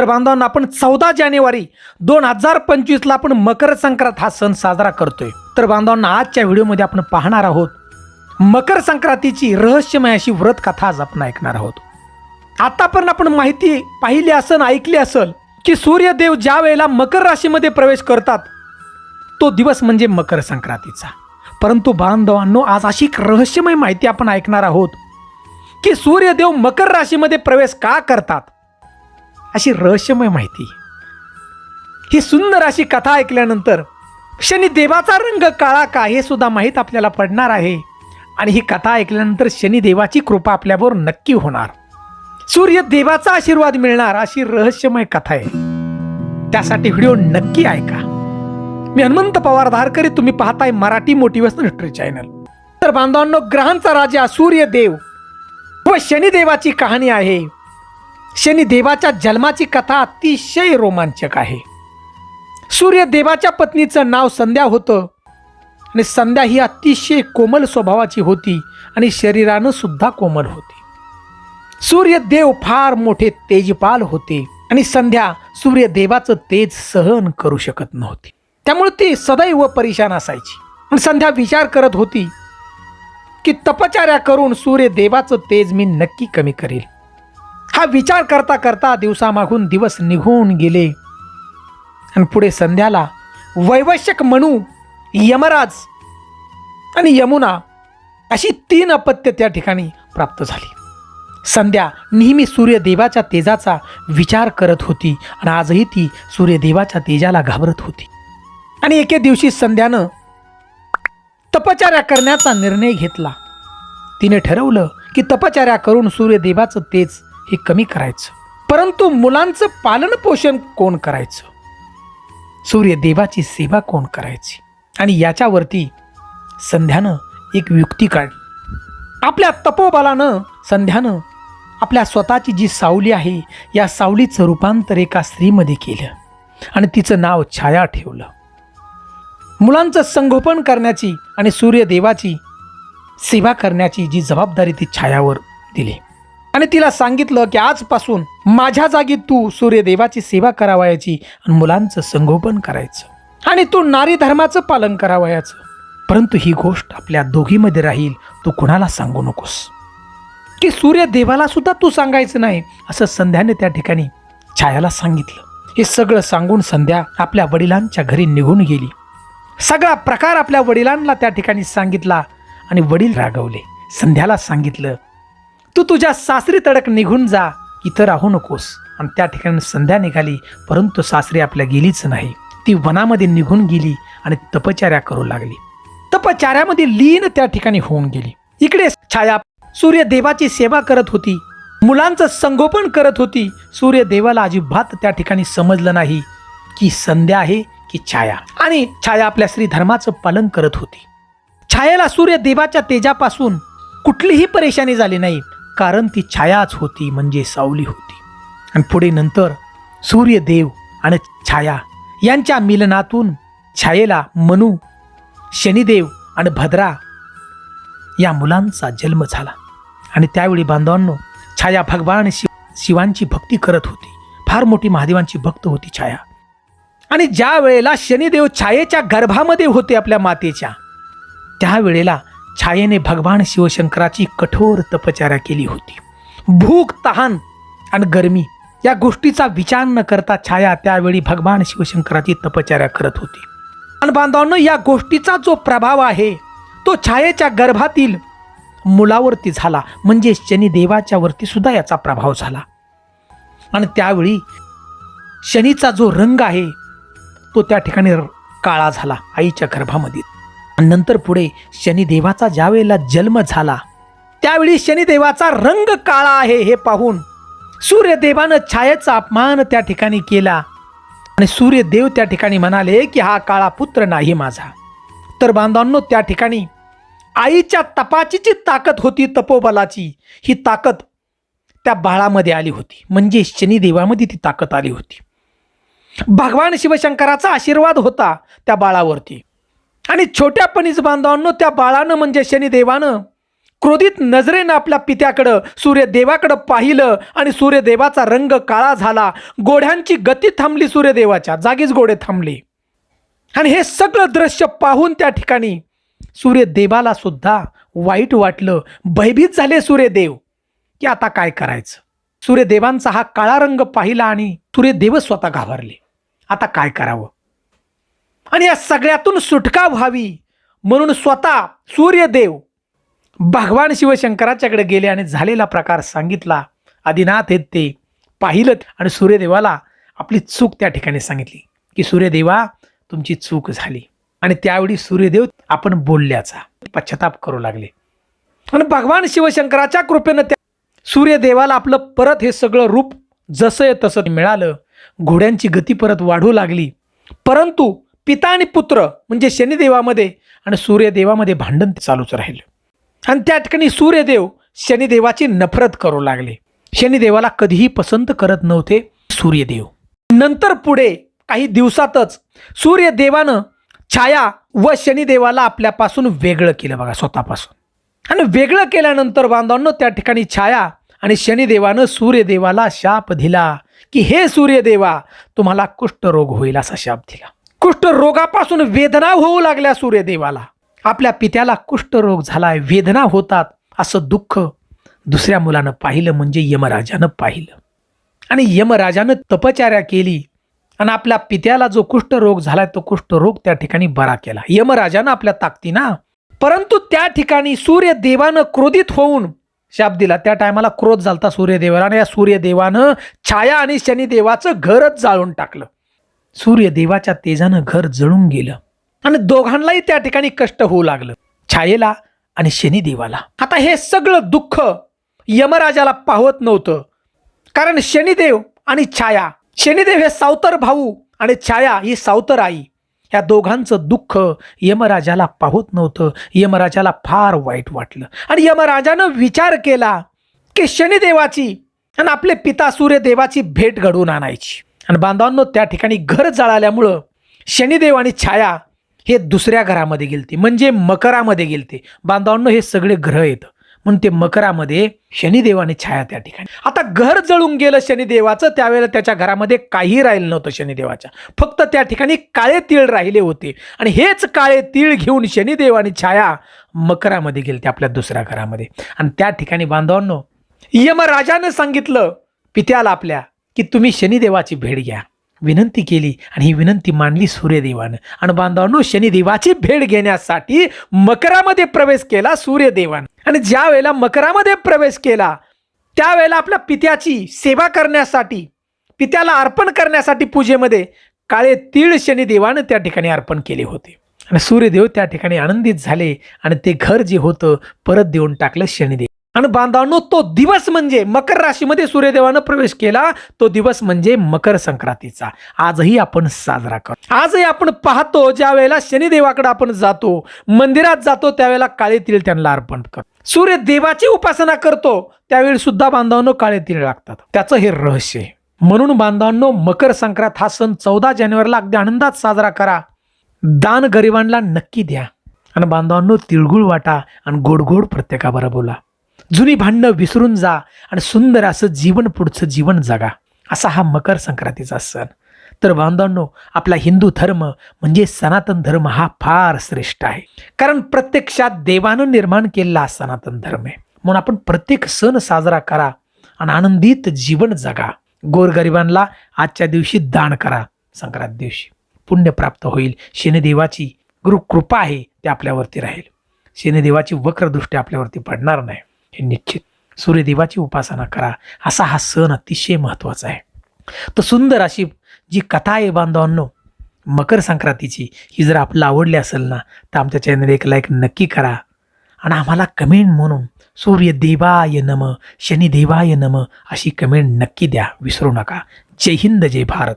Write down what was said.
तर बांधवांना आपण चौदा जानेवारी दोन हजार पंचवीसला आपण मकर संक्रांत हा सण साजरा करतोय. तर बांधवांना आजच्या व्हिडिओमध्ये आपण पाहणार आहोत मकर संक्रांतीची रहस्यमय अशी व्रत कथा आज आपण ऐकणार आहोत. आतापर्यंत आपण माहिती पाहिली असन ऐकली असल की सूर्यदेव ज्या वेळेला मकर राशीमध्ये प्रवेश करतात तो दिवस म्हणजे मकर संक्रांतीचा. परंतु बांधवांनो आज अशी एक रहस्यमय माहिती आपण ऐकणार आहोत की सूर्यदेव मकर राशीमध्ये प्रवेश का करतात? अशी रहस्यमय माहिती. ही सुंदर अशी कथा ऐकल्यानंतर शनिदेवाचा रंग काळा का हे सुद्धा माहीत आपल्याला पडणार आहे. आणि ही कथा ऐकल्यानंतर शनिदेवाची कृपा आपल्यावर नक्की होणार. सूर्य देवाचा आशीर्वाद मिळणार अशी रहस्यमय कथा आहे. त्यासाठी व्हिडिओ नक्की ऐका. मी हनुमंत पवार धारकरी तुम्ही पाहताय मराठी मोटिवेशनल हिस्ट्री चॅनल. तर बांधवांनो ग्रहांचा राजा सूर्यदेव व शनिदेवाची कहाणी आहे. शनिदेवाच्या जन्माची कथा अतिशय रोमांचक आहे. सूर्यदेवाच्या पत्नीचं नाव संध्या होतं. आणि संध्या ही अतिशय कोमल स्वभावाची होती आणि शरीरानं सुद्धा कोमल होती. सूर्यदेव फार मोठे तेजपाल होते आणि संध्या सूर्यदेवाचं तेज सहन करू शकत नव्हती. त्यामुळे ती सदैव परेशान असायची. आणि संध्या विचार करत होती की तपचार्या करून सूर्यदेवाचं तेज मी नक्की कमी करेल. हा विचार करता करता दिवसामागून दिवस निघून गेले. आणि पुढे संध्याला वैवश्यक म्हणू यमराज आणि यमुना अशी तीन अपत्य त्या ठिकाणी प्राप्त झाली. संध्या नेहमी सूर्यदेवाच्या तेजाचा विचार करत होती आणि आजही ती सूर्यदेवाच्या तेजाला घाबरत होती. आणि एके दिवशी संध्यानं तपचार्या करण्याचा निर्णय घेतला. तिने ठरवलं की तपचार्या करून सूर्यदेवाचं तेज हे कमी करायचं. परंतु मुलांचं पालन पोषण कोण करायचं? सूर्यदेवाची सेवा कोण करायची? आणि याच्यावरती संध्यानं एक युक्ती काढली. आपल्या तपोबलानं संध्यानं आपल्या स्वतःची जी सावली आहे या सावलीचं रूपांतर एका स्त्रीमध्ये केलं. आणि तिचं नाव छाया ठेवलं. मुलांचं संगोपन करण्याची आणि सूर्यदेवाची सेवा करण्याची जी जबाबदारी ती छायावर दिली. आणि तिला सांगितलं की आजपासून माझ्या जागी तू सूर्यदेवाची सेवा करावयाची आणि मुलांचं संगोपन करायचं. आणि तू नारी धर्माचं पालन करावयाचं. परंतु ही गोष्ट आपल्या दोघीमध्ये राहील तू कुणाला सांगू नकोस. की सूर्यदेवाला सुद्धा तू सांगायचं नाही असं संध्याने त्या ठिकाणी छायाला सांगितलं. हे सगळं सांगून संध्या आपल्या वडिलांच्या घरी निघून गेली. सगळा प्रकार आपल्या वडिलांना त्या ठिकाणी सांगितला आणि वडील रागवले. संध्याला सांगितलं तू तुझ्या सासरी तडक निघून जा. इथं राहू नकोस. आणि त्या ठिकाणी संध्या निघाली परंतु सासरी आपल्या गेलीच नाही. ती वनामध्ये निघून गेली आणि तपचार्या करू लागली. तपचार्यामध्ये लीन त्या ठिकाणी होऊन गेली. इकडे छाया सूर्यदेवाची सेवा करत होती. मुलांचं संगोपन करत होती. सूर्यदेवाला अजिबात त्या ठिकाणी समजलं नाही की संध्या आहे की छाया. आणि छाया आपल्या श्री धर्माचं पालन करत होती. छायाला सूर्यदेवाच्या तेजापासून कुठलीही परेशानी झाली नाही. कारण ती छायाच होती म्हणजे सावली होती. आणि पुढे नंतर सूर्यदेव आणि छाया यांच्या मिलनातून छायेला मनू शनिदेव आणि भद्रा या मुलांचा जन्म झाला. आणि त्यावेळी बांधवांनो छाया भगवान शिव शिवांची भक्ती करत होती. फार मोठी महादेवांची भक्त होती छाया. आणि ज्या वेळेला शनिदेव छायेच्या गर्भामध्ये होते आपल्या मातेच्या त्यावेळेला छायेने भगवान शिवशंकराची कठोर तपचार्या केली होती. भूक तहान आणि गरमी या गोष्टीचा विचार न करता छाया त्यावेळी भगवान शिवशंकराची तपचार्या करत होती. आणि बांधवांनो या गोष्टीचा जो प्रभाव आहे तो छायेच्या गर्भातील मुलावरती झाला. म्हणजे शनिदेवाच्या वरती सुद्धा याचा प्रभाव झाला. आणि त्यावेळी शनीचा जो रंग आहे तो त्या ठिकाणी काळा झाला आईच्या गर्भामध्ये. आणि नंतर पुढे शनिदेवाचा ज्यावेळेला जन्म झाला त्यावेळी शनिदेवाचा रंग काळा आहे हे पाहून सूर्यदेवानं छायेचा अपमान त्या ठिकाणी केला. आणि सूर्यदेव त्या ठिकाणी म्हणाले की हा काळा पुत्र नाही माझा. तर बांधवांनो त्या ठिकाणी आईच्या तपाची जी ताकद होती तपोबलाची. ही ताकद त्या बाळामध्ये आली होती. म्हणजे शनिदेवामध्ये ती ताकद आली होती. भगवान शिवशंकराचा आशीर्वाद होता त्या बाळावरती. आणि छोट्यापणीच बांधवांनो त्या बाळानं म्हणजे शनिदेवानं क्रोधित नजरेनं आपल्या पित्याकडं सूर्यदेवाकडं पाहिलं आणि सूर्यदेवाचा रंग काळा झाला. गोढ्यांची गती थांबली सूर्यदेवाच्या जागीच गोडे थांबले. आणि हे सगळं दृश्य पाहून त्या ठिकाणी सूर्यदेवाला सुद्धा वाईट वाटलं. भयभीत झाले सूर्यदेव की आता काय करायचं? सूर्यदेवांचा हा काळा रंग पाहिला आणि सूर्यदेवच स्वतः घाबरले. आता काय करावं? आणि या सगळ्यातून सुटका व्हावी म्हणून स्वतः सूर्यदेव भगवान शिवशंकराच्याकडे गेले आणि झालेला प्रकार सांगितला. आदिनाथ येत ते पाहिलं आणि सूर्यदेवाला आपली चूक त्या ठिकाणी सांगितली की सूर्यदेवा तुमची चूक झाली. आणि त्यावेळी सूर्यदेव आपण बोलल्याचा पश्चाताप करू लागले. आणि भगवान शिवशंकराच्या कृपेनं त्या सूर्यदेवाला आपलं परत हे सगळं रूप जसं आहे तसं मिळालं. घोड्यांची गती परत वाढू लागली. परंतु पिता आणि पुत्र म्हणजे शनिदेवामध्ये आणि सूर्यदेवामध्ये भांडण चालूच राहिलं. आणि त्या ठिकाणी सूर्यदेव शनिदेवाची नफरत करू लागले. शनिदेवाला कधीही पसंत करत नव्हते सूर्यदेव. नंतर पुढे काही दिवसातच सूर्यदेवानं छाया व शनिदेवाला आपल्यापासून वेगळं केलं बघा स्वतःपासून. आणि वेगळं केल्यानंतर बांधवांनो त्या ठिकाणी छाया आणि शनिदेवानं सूर्यदेवाला शाप दिला की हे सूर्यदेवा तुम्हाला कुष्ठरोग होईल असा शाप दिला. कुष्ठरोगापासून वेदना होऊ लागल्या सूर्यदेवाला. आपल्या पित्याला कुष्ठरोग झालाय वेदना होतात असं दुःख दुसऱ्या मुलानं पाहिलं म्हणजे यमराजानं पाहिलं. आणि यमराजानं तपचार्या केली आणि आपल्या पित्याला जो कुष्ठरोग झालाय तो कुष्ठरोग त्या ठिकाणी बरा केला. यमराजानं आपल्या ताकदीना परंतु त्या ठिकाणी सूर्यदेवानं क्रोधित होऊन शाप दिला. त्या टायमाला क्रोध झालता सूर्यदेवाला आणि या सूर्यदेवानं छाया आणि शनिदेवाचं घरच जाळून टाकलं. सूर्यदेवाच्या तेजानं घर जळून गेलं आणि दोघांनाही त्या ठिकाणी कष्ट होऊ लागलं छायेला आणि शनिदेवाला. आता हे सगळं दुःख यमराजाला पाहत नव्हतं कारण शनिदेव आणि छाया शनिदेव हे सावतर भाऊ आणि छाया ही सावतर आई. या दोघांचं दुःख यमराजाला पाहत नव्हतं यमराजाला फार वाईट वाटलं. आणि यमराजानं विचार केला की शनिदेवाची आणि आपले पिता सूर्यदेवाची भेट घडवून आणायची. आणि बांधवांनो त्या ठिकाणी घर जळाल्यामुळं शनिदेव आणि छाया हे दुसऱ्या घरामध्ये गेलते. म्हणजे मकरामध्ये गेलते. बांधवांनो हे सगळे ग्रह येतं म्हणून ते मकरामध्ये शनिदेवाने छाया त्या ठिकाणी. आता घर जळून गेलं शनिदेवाचं त्यावेळेला त्याच्या घरामध्ये काही राहिलं नव्हतं शनिदेवाच्या. फक्त त्या ठिकाणी काळे तीळ राहिले होते. आणि हेच काळे तीळ घेऊन शनिदेव आणि छाया मकरामध्ये गेलते आपल्या दुसऱ्या घरामध्ये. आणि त्या ठिकाणी बांधवांनो यमराजानं सांगितलं पित्याला आपल्या की तुम्ही शनिदेवाची भेट घ्या. विनंती केली आणि ही विनंती मांडली सूर्यदेवानं. आणि बांधवांनो शनिदेवाची भेट घेण्यासाठी मकरामध्ये प्रवेश केला सूर्यदेवानं. आणि ज्या वेळेला मकरामध्ये प्रवेश केला त्यावेळेला आपल्या पित्याची सेवा करण्यासाठी पित्याला अर्पण करण्यासाठी पूजेमध्ये काळे तीळ शनिदेवानं त्या ठिकाणी अर्पण केले होते. आणि सूर्यदेव त्या ठिकाणी आनंदित झाले आणि ते घर जे होतं परत देऊन टाकलं शनिदेव आणि बांधवांनो तो दिवस म्हणजे मकर राशीमध्ये सूर्यदेवानं प्रवेश केला तो दिवस म्हणजे मकर संक्रांतीचा. आजही आपण साजरा करतो. आजही आपण पाहतो ज्या वेळेला शनिदेवाकडे आपण जातो मंदिरात जातो त्यावेळेला काळेतीळ त्यांना अर्पण करतो. सूर्यदेवाची उपासना करतो त्यावेळी सुद्धा बांधवांनो काळेतीळ लागतात. त्याचं हे रहस्य आहे. म्हणून बांधवांनो मकर संक्रांत हा सण चौदा जानेवारीला अगदी आनंदात साजरा करा. दान गरिबांना नक्की द्या. आणि बांधवांनो तिळगुळ वाटा आणि गोड प्रत्येकाबरोबर बोला. जुनी भांडणं विसरून जा आणि सुंदर असं जीवन पुढचं जीवन जगा. असा हा मकर संक्रांतीचा सण. तर बांधवांनो आपला हिंदू धर्म म्हणजे सनातन धर्म हा फार श्रेष्ठ आहे. कारण प्रत्यक्षात देवानं निर्माण केलेला सनातन धर्म आहे. म्हणून आपण प्रत्येक सण साजरा करा आणि आनंदित जीवन जगा. गोरगरिबांना आजच्या दिवशी दान करा संक्रांत दिवशी. पुण्य प्राप्त होईल. शनिदेवाची गुरुकृपा आहे ते आपल्यावरती राहील. शनिदेवाची वक्रदृष्टी आपल्यावरती पडणार नाही. निश्चित सूर्यदेवाची उपासना करा. असा हा सण अतिशय महत्त्वाचा आहे. तर सुंदर अशी जी कथा आहे बांधवांनो मकर संक्रांतीची ही जर आपल्याला आवडली असेल ना तर आमच्या चॅनल एक लाईक नक्की करा. आणि आम्हाला कमेंट म्हणून सूर्यदेवाय नम शनिदेवाय नम अशी कमेंट नक्की द्या. विसरू नका. जय हिंद जय भारत.